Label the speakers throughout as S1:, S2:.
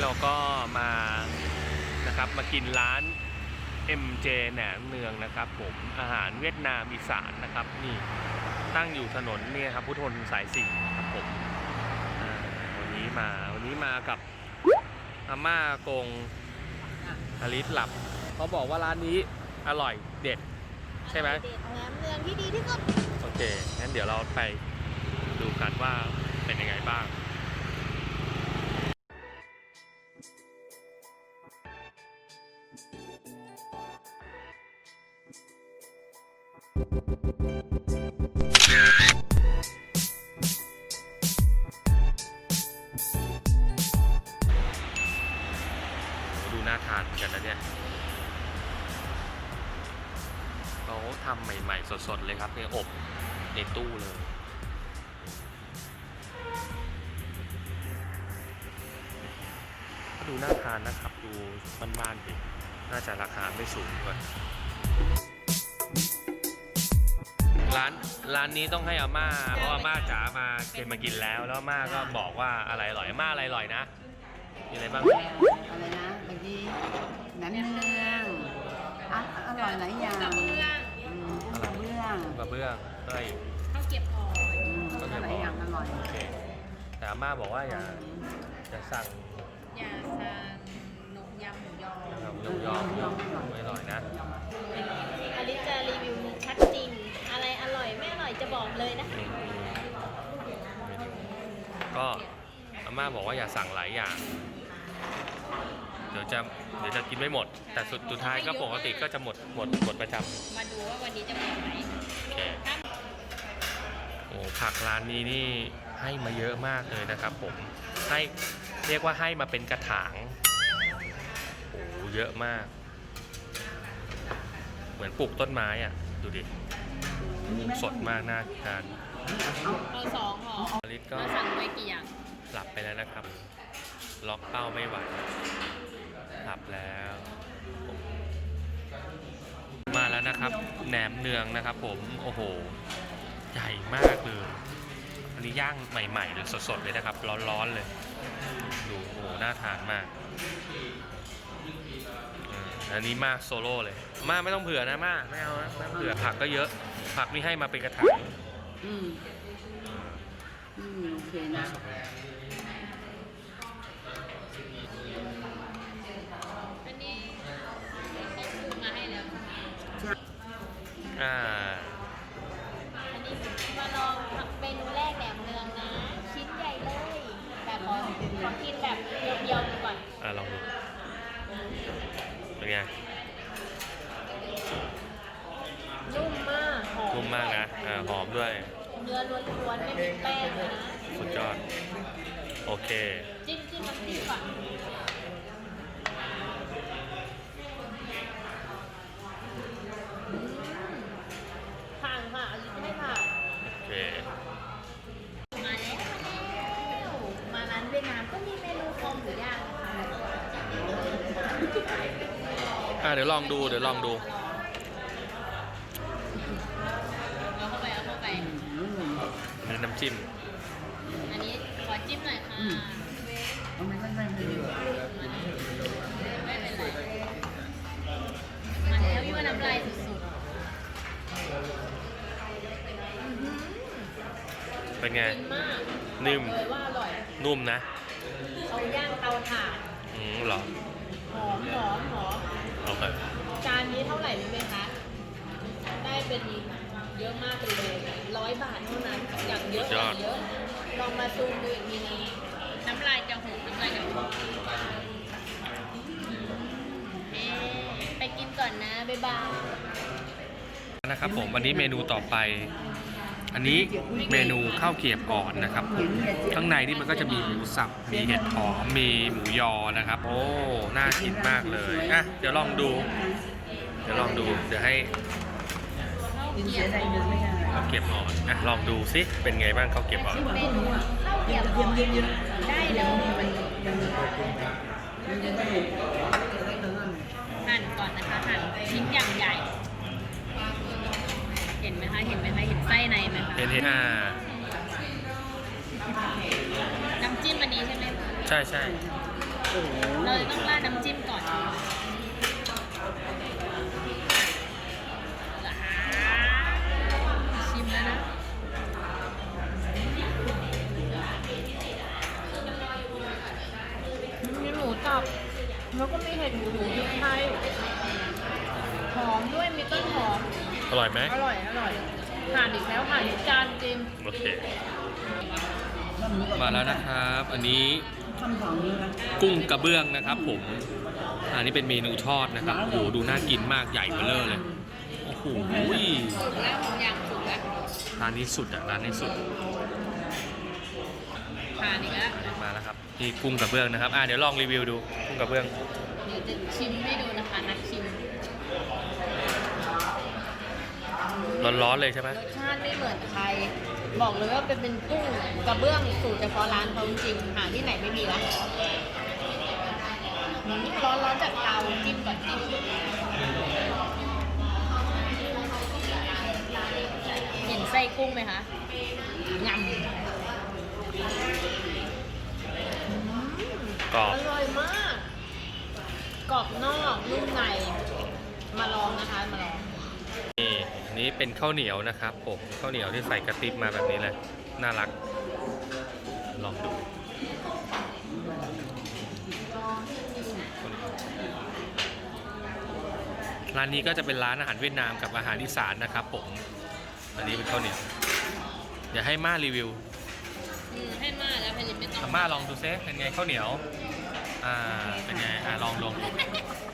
S1: เราก็มานะครับมากินร้าน MJ แหนมเนืองนะครับผมอาหารเวียดนามอีสานนะครับนี่ตั้งอยู่ถนนเนี่ยครับพุทธนสายสี่ครับผมอ่าวันนี้มาวันนี้มากับอาม่ากงอลิสหลับเขาบอกว่าร้านนี้อร่อยเด็ด ใช่ไหม
S2: เด็ดแหนมเนืองที่ดีที่สุด
S1: โอเคงั้นเดี๋ยวเราไปดูกันว่าเป็นยังไงบ้าง ทานนะครับ ดูบ้านๆดิน่าจะราคาไม่สูงด้วยร้านร้านนี้ต้องให้อาม่าเพราะอาม่าจ๋ามาเคยมากินแล้วแล้วอาม่าก็บอกว่าอะไรอร่อยอาม่าอะไรอร่อยนะมีอะไรบ้าง
S3: อะไรนะเมื่อกี้แหนมเนืองอะอร่อยหลายอย่าง
S2: กับเบื้อง
S3: อืมกระเบื้อง
S1: กระเบื้องเอ้ย
S2: ข้าวเกรียบอ่อน
S3: อืมหลายอย่างอร่อย
S1: โอเคแต่อาม่าบอกว่าอย่าอย่าสั่ง
S2: ยาซานนกยำหมูยอ
S1: นะครับยองยองไม่อร่อยนะ
S2: อลิซจะรีวิวชัดจริง อะไรอร่อยไม่อร่อยจะบอกเลยนะ
S1: ก็อาม่าบอกว่าอย่าสั่งหลายอย่าง เดี๋ยวจะเดี๋ยวจะกินไม่หมด แต่สุดสุดท้ายก็ปกติก็จะหมดหมดหมดประจำ
S2: มาดูว่าวันนี้จะหมดไหม
S1: โอเคโอ้ผักร้านนี้นี่ให้มาเยอะมากเลยนะครับผมให้ เรียกว่าให้มาเป็นกระถางโอ้เยอะมาก เหมือนปลูกต้นไม้อะ ดูดิ สดมากน่าทาน
S2: เอาสองห่อ
S1: อลิสก็
S2: เราสั่งไว้กี่อย่าง
S1: หลับไปแล้วนะครับ ล็อกเป้าไม่ไหวหลับแล้ว มาแล้วนะครับ แหนมเนืองนะครับผม โอ้โห ใหญ่มากเลย อันนี้ย่างใหม่ๆเลยสดๆเลยนะครับ ร้อนๆเลย ดูโอ้โหน่าทานมากอ่าอันนี้มากโซโล่เลย มากไม่ต้องเผื่อนะมากไม่เอานะไม่ต้องเผื่อผักก็เยอะ ผักนี่ให้มาเป็นกระถาง
S3: อืมอืมโอเคนะ
S2: อันนี้เขาปรุงมาให้แล้ว
S1: อ่า
S2: อันนี้มาลองทำเมนูแรก ขอขอกินแบบเดียวๆดูก่อน
S1: อ่าลองดูเป็นไง
S2: นุ่มมากหอม
S1: นุ่มมากนะอ่าหอมด้วย
S2: เนื้อล้วนๆไม่มีแป้งเลยนะ
S1: สุดยอด โอเค
S2: จิ้มจิ้มน้ำจิ้มก่อนอืมผ่านค่ะอันนี้ไม่ผ่าน
S1: โอเค
S2: มาแล้วมาแล้วมาร้านเวียดนามก็มีเมนูคอหมูย่างนะคะ
S1: อ่า เดี๋ยวลองดูเดี๋ยวลองดู
S2: เอาเข้าไปเอาเข้าไป
S3: อืม
S1: นี่น้ำจิ้ม
S2: อันนี้ขอจิ้มหน่อยค่ะ
S3: เอาไม่ไม่ไม่ไม่
S2: ไม่เป็นไรมาแล้วพี่ว่าน้ำลายสุดๆอื้อหือ
S1: เป็นไง
S2: ฟินมาก
S1: นิ่ม
S2: บอกเลยว่าอร่อย
S1: นุ่มนะ
S2: เขาย่างเตาถ่าน
S1: อืมเหรอ
S2: หอมหอมหอ ม
S1: โอเค
S2: จานนี้เท่าไหร่รู้ไหมคะ ได้เป็นเยอะมากเป็นเลยร้อยบาทเท่านั้นอย่างเยอะอย่างเยอะลองมาซูมดูอีกทีนี้ น้ำลายจะหกน้ำลายจะหกเอ๊ะไปกินก่อนนะ บ๊ายบาย
S1: นะครับผมวันนี้เมนูต่อไป อันนี้เมนูข้าวเกรียบอ่อนนะครับผมข้างในนี่มันก็จะมีหมูสับ มีเห็ดหอม มีหมูยอนะครับ โอ้ น่ากินมากเลย อะ เดี๋ยวลองดู เดี๋ยวลองดู เดี๋ยวให้ข้าวเกรียบอ่อนอะลองดูซิ เป็นไงบ้างข้าวเกรียบอ่อน
S2: เป็นข้าวเกรียบอ่อนได้เลย
S3: มันจะได้ได้เงิน
S2: หั่นก่อนนะคะหั่นชิ้นอย่างใหญ่ ห็นไหมคะเห็นไหมคะเห็นไส้ในไหมคะ
S1: เห็นเห็นอ่า
S2: น้ำจิ้มอันนี้ใช่ไหมคะ
S1: ใช่ใช่
S3: เออ้โห
S2: เราจะต้องราดน้ำจิ้มก่อนชิมแล้วนะมีหมูตับแล้วก็มีเห็ดหมูพริกไทยหอมด้วยมีต้นหอม
S1: อร่อยไหม
S2: อร่อย อร่อยผ่านอีกแล้วผ่านอีกจานจริง
S1: โอเค
S3: แล้วหมูกับ
S1: มาแล้วนะครับ อันนี้
S3: คำสองนี้นะ
S1: กุ้งกระเบื้องนะครับผม อันนี้เป็นเมนูทอดนะครับโอ้โหดูน่ากินมากใหญ่เบ้อเร่อเลย โอ้โห
S2: สุกแล้วผมอยากสุกแล้ว
S1: ร้านนี้สุดอะร้านนี้สุด
S2: ผ่านอีกแล้ว
S1: มาแล้วครับนี่กุ้งกระเบื้องนะครับ อ่าเดี๋ยวลองรีวิวดูกุ้งกระเบื้อง
S2: เดี๋ยวจะชิมให้ดูนะคะนักชิม
S1: ร้อนๆเลยใช่ไหม
S2: รสชาติไม่เหมือนใคร บอกเลยว่าเป็นเป็นกุ้งกระเบื้องสูตรเฉพาะร้านเขาจริงๆหาที่ไหนไม่มีละอืมร้อนร้อนๆจากเตาจิ้มก่อนจิ้มเห็นไส้กุ้งไหมคะงำ
S1: กรอบ
S2: อร่อยมาก กรอบนอกนุ่มใน มาลองนะคะ มาลอง
S1: นี่อันนี้เป็นข้าวเหนียวนะครับผมข้าวเหนียวที่ใส่กระติบมาแบบนี้เลย น่ารัก ลองดูร้านนี้ก็จะเป็นร้านอาหารเวียดนามกับอาหารอีสานนะครับผม อันนี้เป็นข้าวเหนียว เดี๋ยวให้ม่ารีวิว
S2: อืมให้มาแล้วผลิตไม่ต้อง
S1: อาม่าลองดูซิเป็นไงข้าวเหนียว อ่า เป็นไง อ่าลองลองดู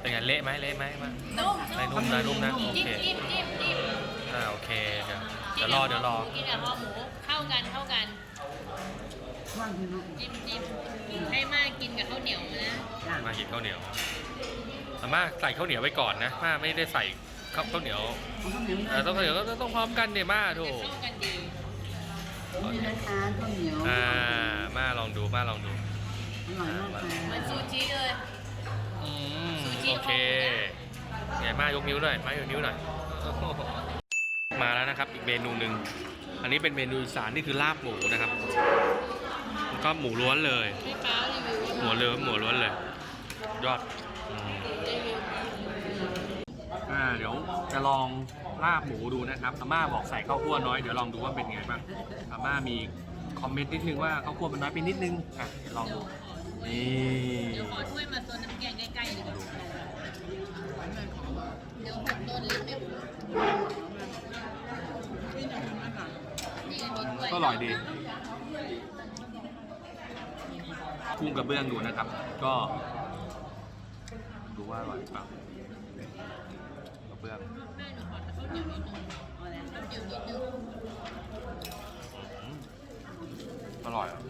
S1: เป็นไงเละไหมเละไหมมา
S2: นุ่ม
S1: ไม่นุ่มนะนุ่มนะโอ
S2: จิ้ม
S1: เค
S2: จิ้มจิ้มจิ้ม
S1: อ่าโอเคเดี๋ยวเดี๋ยวรอเดี๋ยวรอ
S2: กินกับข้าวหมูเข้ากันเข้ากัน
S3: ว่างที่น้อง
S2: จิ้มจิ้มให้มากินกับข้าวเหนียวนะ
S3: จ้า
S1: มากินข้าวเหนียวอาม่าใส่ข้าวเหนียวไว้ก่อนนะม่าไม่ได้ใส่ข้าวข้าวเหนียว
S3: มันก็เหนียว
S1: เออต้องข้าวเหนียวก็ต้องพร้อมกันเนี่ยม่าโถ
S2: จะเข้ากันดี
S3: นี่นะคะข้าวเหนียว
S1: อ่าม่าลองดูม่าลองดู
S3: อร่อยมากค่ะ
S2: เหมันซูชิเลย
S1: อืม
S2: ซูชิ
S1: โอเคไงม่ายกนิ้วหน่อยม่ายกนิ้วหน่อย มาแล้วนะครับ อีกเมนูหนึ่งอันนี้เป็นเมนูอีสานนี่คือลาบหมูนะครับแล้วก็หมูล้วนเลย
S2: ให้ป้ารีวิว
S1: หมูเลือหมูล้วนเลย ยอดอืม
S2: รีวิว
S1: อ่าเดี๋ยวจะลองลาบหมูดูนะครับอาม่าบอกใส่ข้าวคั่วน้อยเดี๋ยวลองดูว่าเป็นไงบ้างอาม่ามีคอมเมนต์นิดนึงว่าข้าวคั่วมันน้อยไปนิดนึงอะเดี๋ยวลองดูนี่
S2: เดี๋ยวขอถ้วยมาโซนน้ำแกงใกล้ๆดีกว่าเดี๋ยวหกโดนลิ้นไม่คุ้มนี่ไงมีถ้วย
S1: ก็อร่อยดีกุ้งกระเบื้องดูนะครับ ก็ ดูว่าอร่อยเปล่ากระเบื้อง
S2: แม่อยหนียวนิดนึง
S1: อืมอร่อยอะ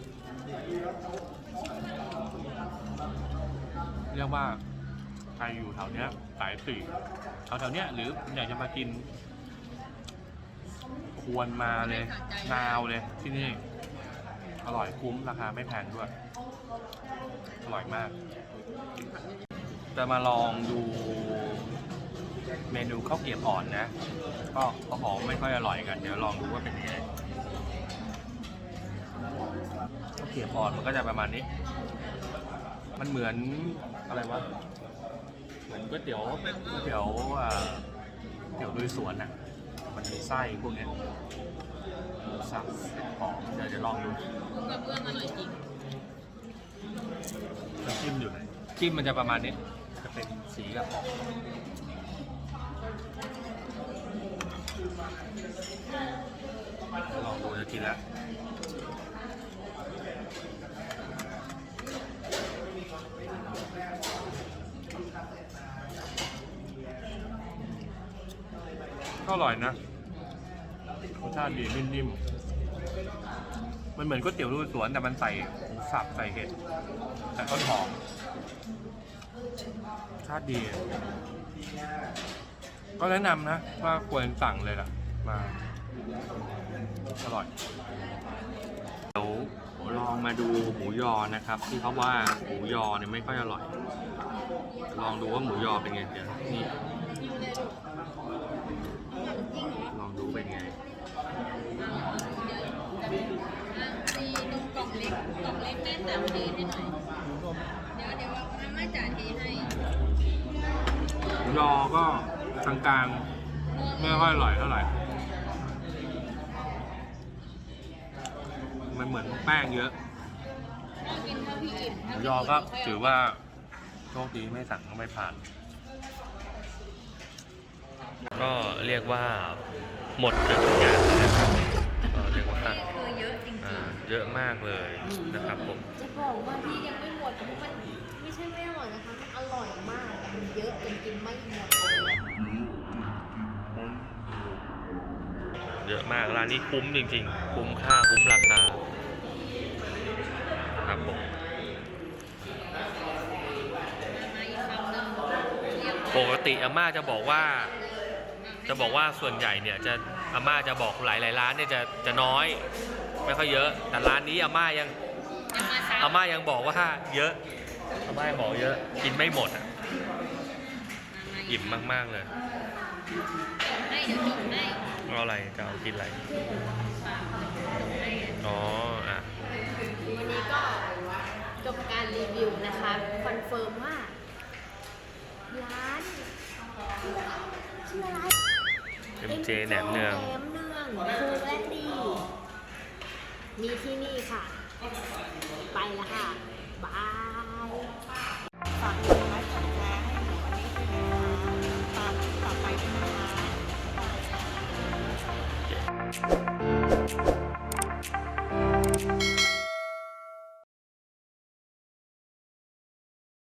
S1: เรียกว่าใครอยู่แถวเนี้ยสายสี่แถวแถวเนี้ยหรืออยากจะมากิน ควรมาเลยนาวเลยที่นี่ อร่อยคุ้มราคาไม่แพงด้วย อร่อยมาก จะมาลองดูเมนูข้าวเกรียบอ่อนนะ ก็ก็ของไม่ค่อยอร่อยกัน เดี๋ยวลองดูว่าเป็นยังไงข้าวเกรียบอ่อนมันก็จะประมาณนี้ มันเหมือนอะไรวะ เหมือนก๋วยเตี๋ยวก๋วยเตี๋ยวอ่าก๋วยเตี๋ยวลุยสวนอะ มันมีไส้พวกเนี้ยหมูสับหอมเดี๋ยวจะลองดู
S2: กุ้งกระเบื้องอร่อยจริง
S1: น้ำจิ้มอยู่ไหนจิ้มมันจะประมาณนี้ จะเป็นสีแบบออกลองดูจะกินแล้ว ก็อร่อยนะรสชาติดีนิ่มๆมันเหมือนก๋วยเตี๋ยวลุยสวนแต่มันใส่หมูสับใส่เห็ดแต่ต้นหอมชาติดี ก็แนะนำนะ ว่าควรสั่งเลยล่ะ มาอร่อยเดี๋ยวลองมาดูหมูยอนะครับ ที่เขาว่าหมูยอเนี่ยไม่ค่อยอร่อย ลองดูว่าหมูยอเป็นไงเดี๋ยวนี่ลองดูเป็นไง
S2: มีนม กล่องเล็กเล็กแม่แต่วันนี้ให้หน่อย เดี๋ยวเดี๋ยวว่าม่จ่าเทให้
S1: ยอก็กลางๆไม่ค่อยอร่อยเท่าไหร่ มันเหมือนแป้งเยอะ
S2: เรากินเท่าพี่อิ่มถ้าพี่
S1: ยอก็ถือว่าโชคดีไม่สั่งก็ไม่ผ่าน ก็เรียกว่าหมดเกือบทุกอย่างนะครับก็เรียกว่า
S2: อเยอะจริง
S1: อ่าเยอะมากเลยนะครับผม
S2: ๆจะบอกว่าพี่ยังไม่หมดเพราะมันไม่ใช่ไม่อร่อยนะคะ มันอร่อยมากแต่มันเยอะจนกินไม่หมดเลย
S1: เยอะมากร้านนี้คุ้มจริงๆ คุ้มค่าคุ้มราคาครับผม
S2: มาอีกคำหนึ่งเรียก
S1: ปกติอาม่าจะบอกว่า จะบอกว่าส่วนใหญ่เนี่ยจะ อาม่าจะบอกหลายๆร้านเนี่ยจะจะน้อย ไม่ค่อยเยอะ แต่ร้านนี้อาม่ายัง
S2: ยังมาซ้ำ
S1: อาม่ายังบอกว่าเยอะอาม่ายังบอกเยอะ กินไม่หมดอะอิ่มมากๆเลย
S2: ให้เดี๋ยวจบให้
S1: เอาอะไรจะเอากินอะไร
S2: ฝากจบให้
S1: อ๋ออะ
S2: วันนี้ก็จบการรีวิวนะคะคอนเฟิร์มว่า ร้านชื่ออะไร
S1: เอ็มเจแหนมเนือง
S2: แหนมเนืองคูและดี